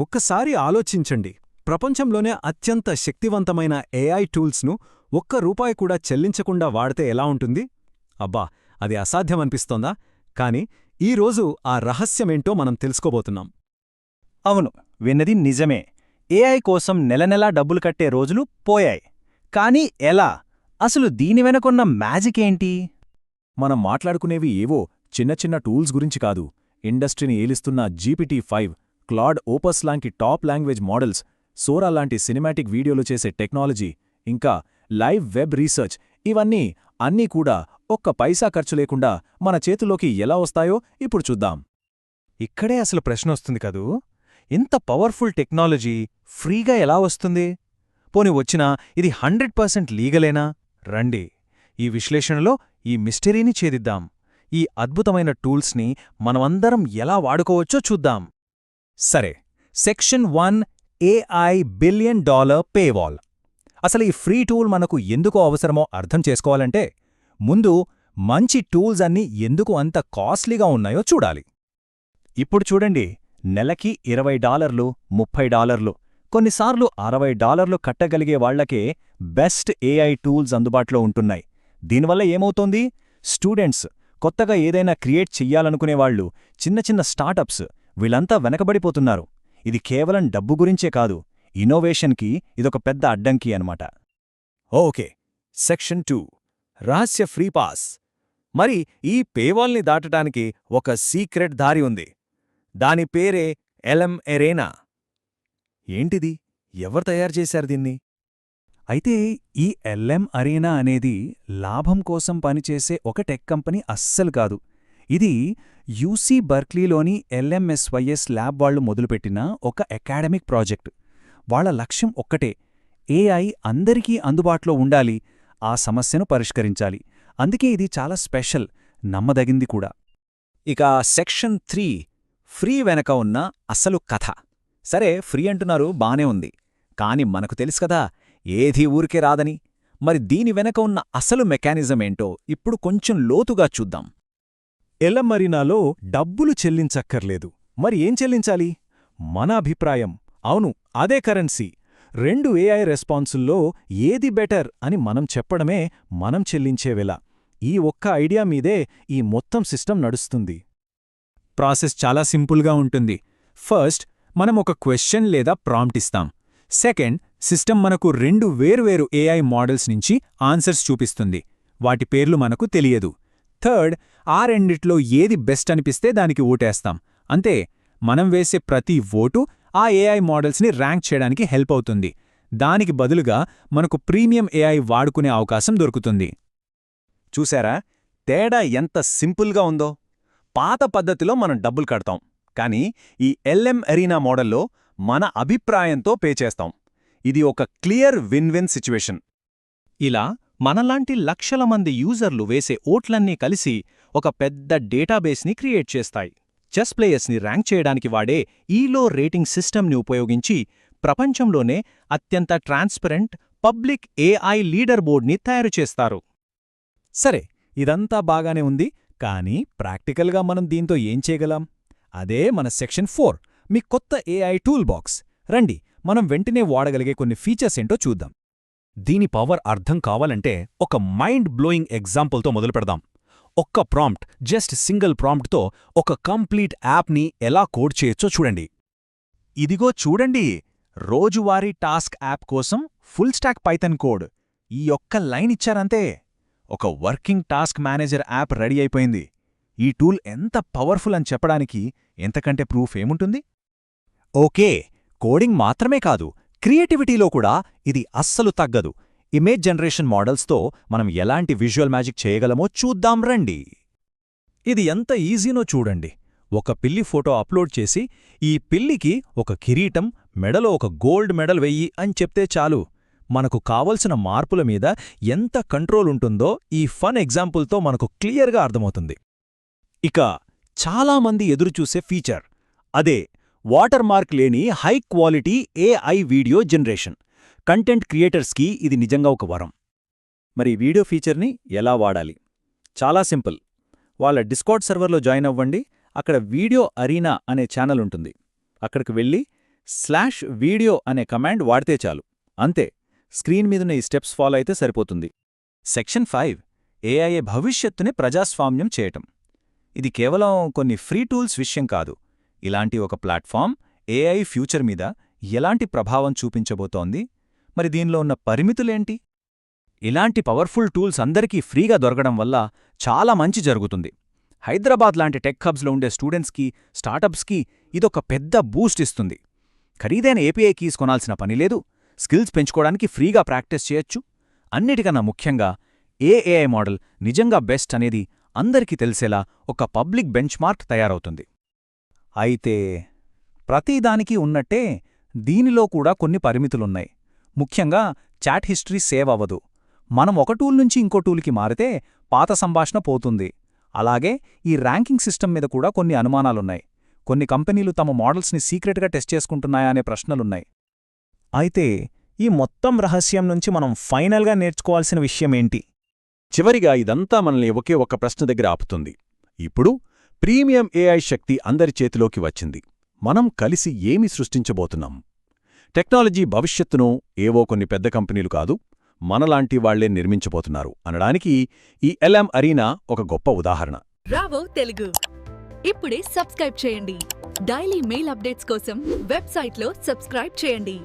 ఒక్కసారి ఆలోచించండి. ప్రపంచంలోనే అత్యంత శక్తివంతమైన ఏఐ టూల్స్ను ఒక్క రూపాయి కూడా చెల్లించకుండా వాడితే ఎలా ఉంటుంది? అబ్బా అది అసాధ్యమనిపిస్తోందా కాని ఈరోజు ఆ రహస్యమేంటో మనం తెలుసుకోబోతున్నాం. అవును విన్నది నిజమే. ఏఐ కోసం నెలనెలా డబ్బులు కట్టే రోజులు పోయాయి. కానీ ఎలా? అసలు దీని వెనకున్న మ్యాజిక్ ఏంటి? మనం మాట్లాడుకునేవి ఏవో చిన్న చిన్న టూల్స్ గురించి కాదు. ఇండస్ట్రీని ఏలిస్తున్న జీపీటీ ఫైవ్ క్లాడ్ ఓపస్ లాంటి టాప్ లాంగ్వేజ్ మోడల్స్ సోరా లాంటి సినిమాటిక్ వీడియోలు చేసే టెక్నాలజీ ఇంకా లైవ్ వెబ్ రీసెర్చ్ ఇవన్నీ అన్నీ కూడా ఒక్క పైసా ఖర్చు లేకుండా మన చేతిలోకి ఎలా వస్తాయో ఇప్పుడు చూద్దాం. ఇక్కడే అసలు ప్రశ్న వస్తుంది కదూ? ఇంత పవర్ఫుల్ టెక్నాలజీ ఫ్రీగా ఎలా వస్తుంది? పోని వచ్చినా ఇది హండ్రెడ్ పర్సెంట్ లీగలేనా? రండి ఈ విశ్లేషణలో ఈ మిస్టరీని ఛేదిద్దాం. ఈ అద్భుతమైన టూల్స్ని మనమందరం ఎలా వాడుకోవచ్చో చూద్దాం. సరే section one AI billion dollar paywall. అసలు ఈ ఫ్రీ టూల్ మనకు ఎందుకు అవసరమో అర్థం చేసుకోవాలంటే ముందు మంచి టూల్స్ అన్నీ ఎందుకు అంత కాస్ట్లీగా ఉన్నాయో చూడాలి. ఇప్పుడు చూడండి నెలకి ఇరవై డాలర్లు ముప్పై డాలర్లు కొన్నిసార్లు అరవై డాలర్లు కట్టగలిగే వాళ్ళకే బెస్ట్ ఏఐ టూల్స్ అందుబాటులో ఉంటున్నాయి. దీనివల్ల ఏమవుతోంది? స్టూడెంట్స్ కొత్తగా ఏదైనా క్రియేట్ చెయ్యాలనుకునేవాళ్ళు చిన్న చిన్న స్టార్టప్స్ వీళ్ళంతా వెనకబడిపోతున్నారు. ఇది కేవలం డబ్బు గురించే కాదు ఇన్నోవేషన్కి ఇదొక పెద్ద అడ్డంకి అనమాట ఓకే సెక్షన్ టూ రహస్య ఫ్రీ పాస్. మరి ఈ పేవాల్ని దాటడానికి ఒక సీక్రెట్ దారి ఉంది. దాని పేరే ఎలం ఎరేనా. ఏంటిది? ఎవరు తయారు చేశారు దీన్ని? అయితే ఈ ఎల్ఎం అరేనా అనేది లాభం కోసం పనిచేసే ఒక టెక్ కంపెనీ అస్సలు కాదు. ఇది యూసీ బర్క్లీలోని ఎల్ఎంఎస్వైఎస్ ల్యాబ్ వాళ్ళు మొదలుపెట్టిన ఒక అకాడమిక్ ప్రాజెక్ట్. వాళ్ళ లక్ష్యం ఒక్కటే ఏఐ అందరికీ అందుబాటులో ఉండాలి ఆ సమస్యను పరిష్కరించాలి. అందుకే ఇది చాలా స్పెషల్ నమ్మదగింది కూడా. ఇక సెక్షన్ త్రీ ఫ్రీ వెనక ఉన్న అసలు కథ. సరే ఫ్రీ అంటున్నారు బానే ఉంది. కాని మనకు తెలుసు కదా ఏదీ ఊరికే రాదని. మరి దీని వెనక ఉన్న అసలు మెకానిజం ఏంటో ఇప్పుడు కొంచెం లోతుగా చూద్దాం. ఎలమరినాలో డబ్బులు చెల్లించక్కర్లేదు. మరి ఏం చెల్లించాలి? మన అభిప్రాయం. అవును అదే కరెన్సీ. రెండు ఏఐ రెస్పాన్సుల్లో ఏది బెటర్ అని మనం చెప్పడమే మనం చెల్లించే వెల. ఈ ఒక్క ఐడియా మీదే ఈ మొత్తం సిస్టమ్ నడుస్తుంది. ప్రాసెస్ చాలా సింపుల్గా ఉంటుంది. ఫస్ట్ మనం ఒక క్వశ్చన్ లేదా ప్రాంప్ట్ ఇస్తాం. సెకండ్ సిస్టమ్ మనకు రెండు వేర్వేరు ఏఐ మోడల్స్ నుంచి ఆన్సర్స్ చూపిస్తుంది. వాటి పేర్లు మనకు తెలియదు. థర్డ్ ఆ రెండిట్లో ఏది బెస్ట్ అనిపిస్తే దానికి ఓటేస్తాం. అంతే మనం వేసే ప్రతి ఓటు ఆ ఏఐ మోడల్స్ని ర్యాంక్ చేయడానికి హెల్ప్ అవుతుంది. దానికి బదులుగా మనకు ప్రీమియం ఏఐ వాడుకునే అవకాశం దొరుకుతుంది. చూశారా తేడా ఎంత సింపుల్గా ఉందో. పాత పద్ధతిలో మనం డబ్బులు కడతాం కానీ ఈ ఎల్ఎం ఎరీనా మోడల్లో మన అభిప్రాయంతో పే చేస్తాం. ఇది ఒక క్లియర్ విన్ విన్ సిచ్యువేషన్. ఇలా మనలాంటి లక్షల మంది యూజర్లు వేసే ఓట్లన్నీ కలిసి ఒక పెద్ద డేటాబేస్ని క్రియేట్ చేస్తాయి. చెస్ ప్లేయర్స్ని ర్యాంక్ చేయడానికి వాడే ఈలో రేటింగ్ సిస్టమ్ని ఉపయోగించి ప్రపంచంలోనే అత్యంత ట్రాన్స్పరెంట్ పబ్లిక్ ఏఐ లీడర్ బోర్డ్ని తయారు చేస్తారు. సరే ఇదంతా బాగానే ఉంది కానీ ప్రాక్టికల్గా మనం దీంతో ఏం చేయగలం? అదే మన సెక్షన్ ఫోర్ మీ కొత్త ఏఐ టూల్ బాక్స్. రండి మనం వెంటనే వాడగలిగే కొన్ని ఫీచర్స్ ఏంటో చూద్దాం. దీని పవర్ అర్థం కావాలంటే ఒక మైండ్ బ్లోయింగ్ ఎగ్జాంపుల్తో మొదలు పెడదాం. ఒక్క ప్రాంప్ట్ జస్ట్ సింగిల్ ప్రాంప్ట్తో ఒక కంప్లీట్ యాప్ని ఎలా కోడ్ చేయొచ్చో చూడండి. ఇదిగో చూడండి రోజువారీ టాస్క్ యాప్ కోసం ఫుల్ స్టాక్ పైథన్ కోడ్. ఈ ఒక్క లైన్ ఇచ్చారంతే. ఒక working task manager app ready అయిపోయింది. ఈ టూల్ ఎంత పవర్ఫుల్ అని చెప్పడానికి ఎంతకంటే ప్రూఫ్ ఏముంటుంది? ఓకే కోడింగ్ మాత్రమే కాదు క్రియేటివిటీలో కూడా ఇది అస్సలు తగ్గదు. ఇమేజ్ జనరేషన్ మోడల్స్తో మనం ఎలాంటి విజువల్ మ్యాజిక్ చేయగలమో చూద్దాం రండి. ఇది ఎంత ఈజీనో చూడండి. ఒక పిల్లి ఫోటో అప్లోడ్ చేసి ఈ పిల్లికి ఒక కిరీటం మెడలో ఒక గోల్డ్ మెడల్ వెయ్యి అని చెప్తే చాలు. మనకు కావలసిన మార్పుల మీద ఎంత కంట్రోల్ ఉంటుందో ఈ ఫన్ ఎగ్జాంపుల్తో మనకు క్లియర్గా అర్థమవుతుంది. ఇక చాలామంది ఎదురుచూసే ఫీచర్. అదే వాటర్ మార్క్ లేని high quality AI video generation. Content క్రియేటర్స్కి ఇది నిజంగా ఒక వరం. మరి వీడియో ఫీచర్ని ఎలా వాడాలి? చాలా సింపుల్. వాళ్ళ డిస్కార్డ్ సర్వర్లో జాయిన్ అవ్వండి. అక్కడ వీడియో అరీనా అనే ఛానల్ ఉంటుంది. అక్కడికి వెళ్ళి స్లాష్ వీడియో అనే కమాండ్ వాడితే చాలు. అంతే. స్క్రీన్ మీదున్న ఈ స్టెప్స్ ఫాలో అయితే సరిపోతుంది. Section five. ఏఐఏ భవిష్యత్తుని ప్రజాస్వామ్యం చేయటం. ఇది కేవలం కొన్ని ఫ్రీ టూల్స్ విషయం కాదు. ఇలాంటి ఒక ప్లాట్ఫామ్ ఏఐ ఫ్యూచర్ మీద ఎలాంటి ప్రభావం చూపించబోతోంది? మరి దీనిలో ఉన్న పరిమితులేంటి? ఇలాంటి పవర్ఫుల్ టూల్స్ అందరికీ ఫ్రీగా దొరకడం వల్ల చాలా మంచి జరుగుతుంది. హైదరాబాద్ లాంటి టెక్ హబ్స్లో ఉండే స్టూడెంట్స్కి స్టార్టప్స్కి ఇదొక పెద్ద బూస్ట్ ఇస్తుంది. ఖరీదైన ఏపీఐ కీస్ కొనాల్సిన పనిలేదు స్కిల్స్ పెంచుకోవడానికి ఫ్రీగా ప్రాక్టీస్ చేయొచ్చు. అన్నిటికన్నా ముఖ్యంగా ఏఏఐ మోడల్ నిజంగా బెస్ట్ అనేది అందరికీ తెలిసేలా ఒక పబ్లిక్ బెంచ్మార్క్ తయారవుతుంది. అయితే ప్రతిదానికి ఉన్నట్టే దీనిలో కూడా కొన్ని పరిమితులున్నాయి. ముఖ్యంగా చాట్ హిస్టరీ సేవ్ అవ్వదు. మనం ఒక టూల్ నుంచి ఇంకో టూల్కి మారితే పాత సంభాషణ పోతుంది. అలాగే ఈ ర్యాంకింగ్ సిస్టమ్ మీద కూడా కొన్ని అనుమానాలున్నాయి. కొన్ని కంపెనీలు తమ మోడల్స్ని సీక్రెట్గా టెస్ట్ చేసుకుంటున్నాయా అనే ప్రశ్నలున్నాయి. అయితే ఈ మొత్తం రహస్యం నుంచి మనం ఫైనల్గా నేర్చుకోవాల్సిన విషయమేంటి చివరిగా ఇదంతా మనల్ని ఒకే ఒక ప్రశ్న దగ్గర ఆపుతుంది. ఇప్పుడు ప్రీమియం ఏఐ శక్తి అందరి చేతిలోకి వచ్చింది. మనం కలిసి ఏమి సృష్టించబోతున్నాం? టెక్నాలజీ భవిష్యత్తును ఏవో కొన్ని పెద్ద కంపెనీలు కాదు మనలాంటి వాళ్ళే నిర్మించబోతున్నారు అనడానికి ఈ ఎల్ఎం అరీనా ఒక గొప్ప ఉదాహరణ. రావో తెలుగు. ఇప్పుడే సబ్స్క్రైబ్ చేయండి. డైలీ మెయిల్ అప్డేట్స్ కోసం వెబ్సైట్లో సబ్స్క్రైబ్ చేయండి.